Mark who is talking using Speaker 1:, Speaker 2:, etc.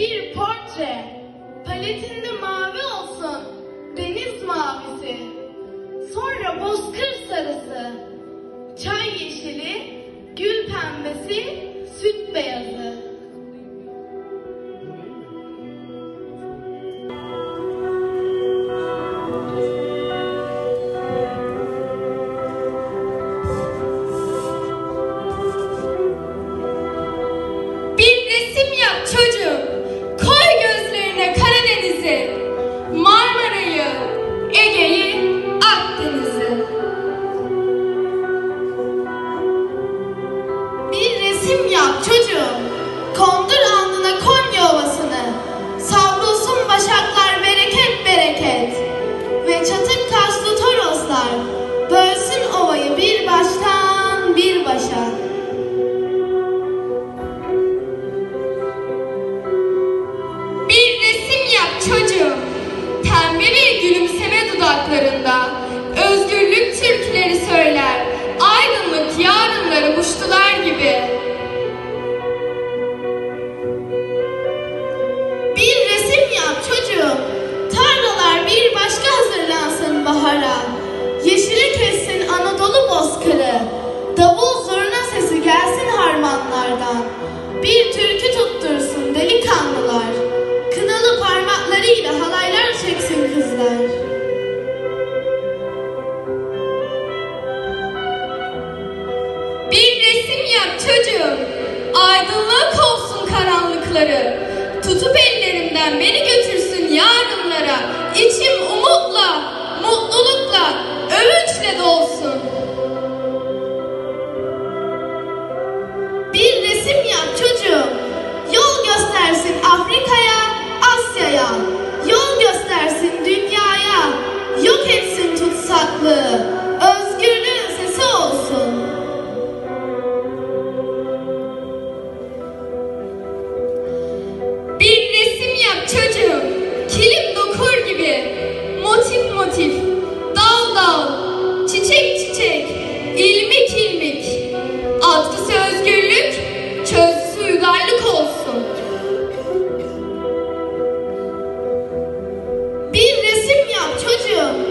Speaker 1: Bir portre. Paletinde mavi olsun. Deniz mavisi. Sonra bozkır sarısı. Çay yeşili. Gül pembesi. Süt beyazı.
Speaker 2: Bir resim yap çocuğum.
Speaker 1: Çocuğum. Kondur alnına Konya Ovası'nı. Savrulsun başaklar bereket bereket. Ve çatık kaslı toroslar. Bölsün ovayı bir baştan bir başa.
Speaker 2: Bir resim yap çocuğum. Pembe bir gülümseme dudaklarında.
Speaker 1: Bir türkü tuttursun delikanlılar. Kınalı parmaklarıyla halaylar çeksin kızlar.
Speaker 2: Bir resim yap çocuğum. Aydınlık olsun karanlıkları. Tutup ellerimden beni
Speaker 1: çocuğum, kilim dokur gibi, motif motif, dal dal, çiçek çiçek, ilmik ilmik. Atkısı özgürlük, çözüsü uygarlık olsun.
Speaker 2: Bir resim yap çocuğum.